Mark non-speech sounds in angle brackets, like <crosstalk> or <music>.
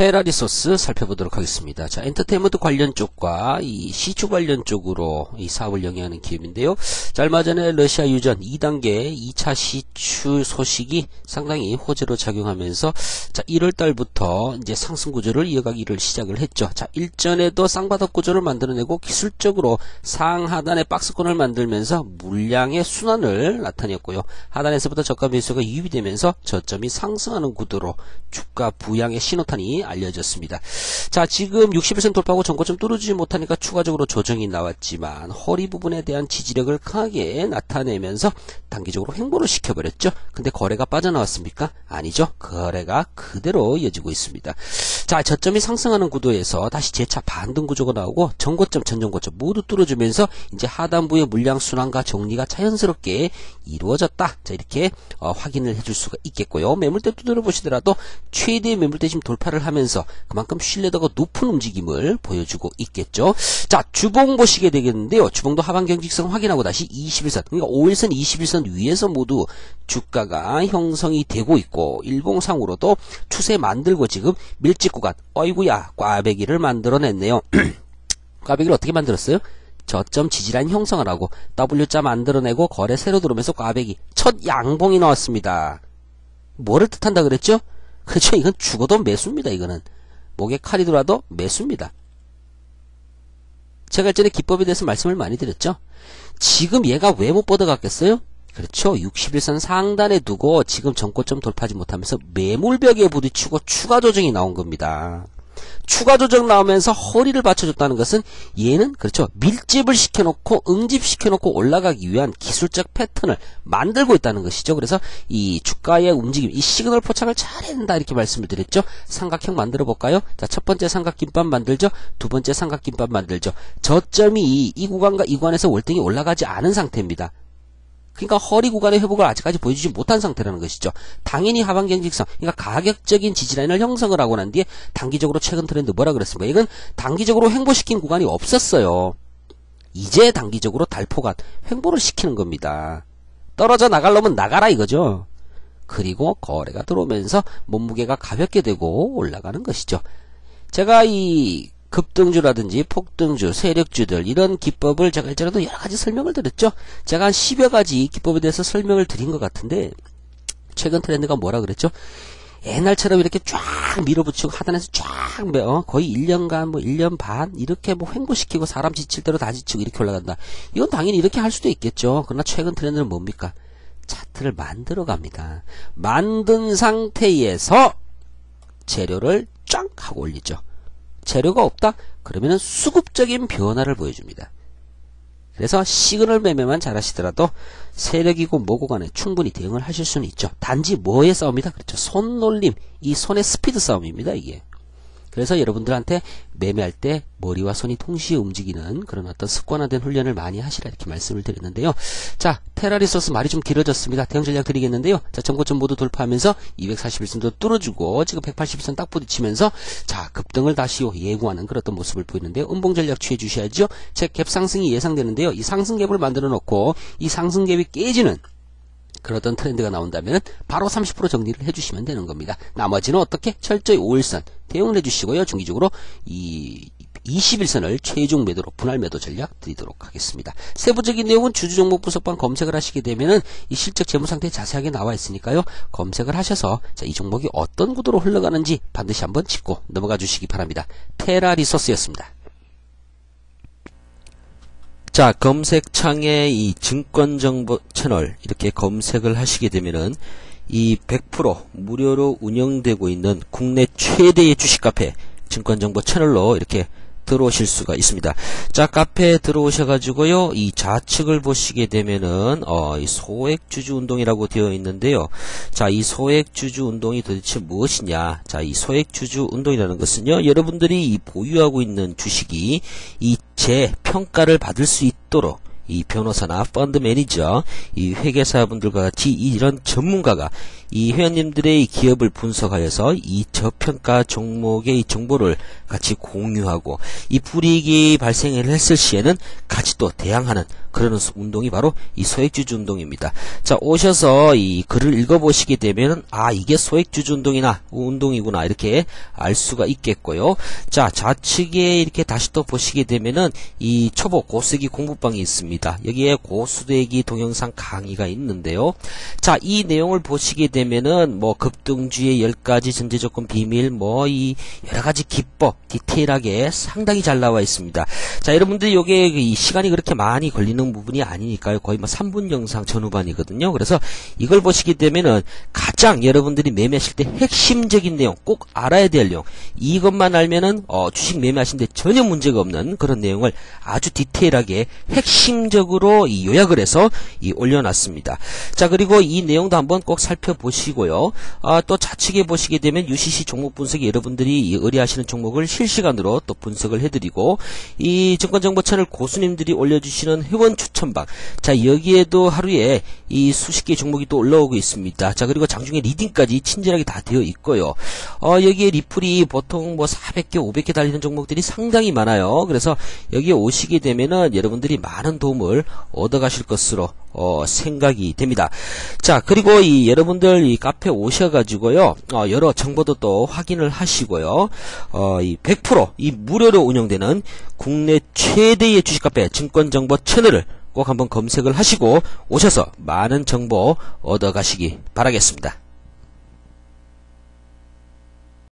테라 리소스 살펴보도록 하겠습니다. 자, 엔터테인먼트 관련 쪽과 이 시추 관련 쪽으로 이 사업을 영위하는 기업인데요. 자, 얼마 전에 러시아 유전 2단계 2차 시추 소식이 상당히 호재로 작용하면서 자, 1월 달부터 이제 상승 구조를 이어가기를 시작을 했죠. 자, 일전에도 쌍바닥 구조를 만들어내고 기술적으로 상하단의 박스권을 만들면서 물량의 순환을 나타냈고요. 하단에서부터 저가 매수가 유입이 되면서 저점이 상승하는 구도로 주가 부양의 신호탄이 알려졌습니다. 자, 지금 60일선 돌파하고 전고점 뚫어주지 못하니까 추가적으로 조정이 나왔지만 허리 부분에 대한 지지력을 강하게 나타내면서 단기적으로 횡보를 시켜버렸죠. 근데 거래가 빠져나왔습니까? 아니죠. 거래가 그대로 이어지고 있습니다. 자, 저점이 상승하는 구도에서 다시 재차 반등 구조가 나오고 전고점, 전전고점 모두 뚫어주면서 이제 하단부의 물량 순환과 정리가 자연스럽게 이루어졌다. 자, 이렇게 어, 확인을 해줄 수가 있겠고요. 매물대 두드려 보시더라도 최대 매물대 지금 돌파를 하면 서 그만큼 신뢰도가 높은 움직임을 보여주고 있겠죠. 자, 주봉 보시게 되겠는데요. 주봉도 하반 경직성 확인하고 다시 21선, 그러니까 5일선, 21선 위에서 모두 주가가 형성이 되고 있고 일봉상으로도 추세 만들고 지금 밀집 구간, 어이구야, 꽈배기를 만들어냈네요. <clears throat> 꽈배기를 어떻게 만들었어요? 저점 지지라인 형성을 하고 W자 만들어내고 거래 새로 들어오면서 꽈배기 첫 양봉이 나왔습니다. 뭐를 뜻한다 그랬죠? 그렇죠. 이건 죽어도 매수입니다. 이거는 목에 칼이 들어와도 매수입니다. 제가 전에 기법에 대해서 말씀을 많이 드렸죠. 지금 얘가 왜 못 뻗어갔겠어요? 그렇죠. 61선 상단에 두고 지금 전고점 돌파하지 못하면서 매물벽에 부딪히고 추가 조정이 나온 겁니다. 추가 조정 나오면서 허리를 받쳐줬다는 것은 얘는 그렇죠 밀집을 시켜놓고 응집시켜놓고 올라가기 위한 기술적 패턴을 만들고 있다는 것이죠. 그래서 이 주가의 움직임, 이 시그널 포착을 된다 이렇게 말씀을 드렸죠. 삼각형 만들어 볼까요? 자, 첫 번째 삼각김밥 만들죠. 두 번째 삼각김밥 만들죠. 저점이 이 구간과 이 구간에서 월등히 올라가지 않은 상태입니다. 그러니까 허리 구간의 회복을 아직까지 보여주지 못한 상태라는 것이죠. 당연히 하반 경직성, 그러니까 가격적인 지지라인을 형성을 하고 난 뒤에 단기적으로 최근 트렌드 뭐라 그랬습니까? 이건 단기적으로 횡보시킨 구간이 없었어요. 이제 단기적으로 달포가 횡보를 시키는 겁니다. 떨어져 나갈려면 나가라 이거죠. 그리고 거래가 들어오면서 몸무게가 가볍게 되고 올라가는 것이죠. 제가 이 급등주라든지 폭등주, 세력주들 이런 기법을 제가 일전에도 여러 가지 설명을 드렸죠. 제가 한 10여 가지 기법에 대해서 설명을 드린 것 같은데 최근 트렌드가 뭐라 그랬죠? 옛날처럼 이렇게 쫙 밀어붙이고 하단에서 쫙 어, 거의 1년간 뭐 1년 반 이렇게 뭐 횡보시키고 사람 지칠 대로 다 지치고 이렇게 올라간다. 이건 당연히 이렇게 할 수도 있겠죠. 그러나 최근 트렌드는 뭡니까? 차트를 만들어 갑니다. 만든 상태에서 재료를 쫙 하고 올리죠. 재료가 없다? 그러면 수급적인 변화를 보여줍니다. 그래서 시그널 매매만 잘하시더라도 세력이고 뭐고 간에 충분히 대응을 하실 수는 있죠. 단지 뭐의 싸움이다? 그렇죠. 손놀림, 이 손의 스피드 싸움입니다. 이게. 그래서 여러분들한테 매매할 때 머리와 손이 동시에 움직이는 그런 어떤 습관화된 훈련을 많이 하시라 이렇게 말씀을 드렸는데요. 자, 테라 리소스 말이 좀 길어졌습니다. 대응 전략 드리겠는데요. 자, 전고점 모두 돌파하면서 241선도 뚫어주고 지금 180선 딱 부딪히면서 자, 급등을 다시 예고하는 그런 어떤 모습을 보이는데요. 음봉 전략 취해 주셔야죠. 제 갭 상승이 예상되는데요. 이 상승 갭을 만들어 놓고 이 상승 갭이 깨지는 그러던 트렌드가 나온다면 바로 30% 정리를 해주시면 되는 겁니다. 나머지는 어떻게? 철저히 5일선 대응을 해주시고요. 중기적으로 이 21선을 최종 매도로 분할 매도 전략 드리도록 하겠습니다. 세부적인 내용은 주주 종목 분석방 검색을 하시게 되면은 이 실적 재무 상태 자세하게 나와 있으니까요. 검색을 하셔서 자, 이 종목이 어떤 구도로 흘러가는지 반드시 한번 짚고 넘어가 주시기 바랍니다. 테라 리소스였습니다. 자, 검색창에 이 증권정보 채널 이렇게 검색을 하시게 되면은 이 100% 무료로 운영되고 있는 국내 최대의 주식 카페 증권정보 채널로 이렇게 들어오실 수가 있습니다. 자, 카페에 들어오셔가지고요, 이 좌측을 보시게 되면은, 어, 이 소액주주 운동이라고 되어 있는데요. 자, 이 소액주주 운동이 도대체 무엇이냐. 자, 이 소액주주 운동이라는 것은요, 여러분들이 보유하고 있는 주식이 이 재평가를 받을 수 있도록 이 변호사나 펀드 매니저, 이 회계사분들과 같이 이런 전문가가 이 회원님들의 기업을 분석하여서 이 저평가 종목의 정보를 같이 공유하고 이 불이익이 발생을 했을 시에는 같이 또 대항하는 그러는 운동이 바로 이 소액주주 운동입니다. 자, 오셔서 이 글을 읽어보시게 되면, 아, 이게 소액주주 운동이나, 운동이구나, 이렇게 알 수가 있겠고요. 자, 좌측에 이렇게 다시 또 보시게 되면은, 이 초보 고수기 공부방이 있습니다. 여기에 고수대기 동영상 강의가 있는데요. 자, 이 내용을 보시게 되면 은, 뭐, 급등주의 10가지 전제조건 비밀, 뭐, 이, 여러가지 기법, 디테일하게 상당히 잘 나와 있습니다. 자, 여러분들 요게 이 시간이 그렇게 많이 걸리는 부분이 아니니까요. 거의 뭐 3분 영상 전후반이거든요. 그래서 이걸 보시게 되면은 가장 여러분들이 매매하실 때 핵심적인 내용 꼭 알아야 될 내용 이것만 알면은 어, 주식 매매하시는데 전혀 문제가 없는 그런 내용을 아주 디테일하게 핵심적으로 이 요약을 해서 이 올려놨습니다. 자 그리고 이 내용도 한번 꼭 살펴보시고 요. 아, 또 좌측에 보시게 되면 UCC 종목 분석이 여러분들이 이 의뢰하시는 종목을 실시간으로 또 분석을 해드리고 이 증권정보 채널 고수님들이 올려주시는 회원 추천방 자 여기에도 하루에 이 수십 개 종목이 또 올라오고 있습니다. 자 그리고 장중에 리딩까지 친절하게 다 되어 있고요. 어, 여기에 리플이 보통 뭐 400개, 500개 달리는 종목들이 상당히 많아요. 그래서 여기에 오시게 되면은 여러분들이 많은 도움을 얻어가실 것으로 어, 생각이 됩니다. 자, 그리고 이 여러분들 이 카페 오셔가지고요, 어, 여러 정보도 또 확인을 하시고요, 어, 이 100%이 무료로 운영되는 국내 최대의 주식 카페 증권정보 채널을 꼭 한번 검색을 하시고 오셔서 많은 정보 얻어가시기 바라겠습니다.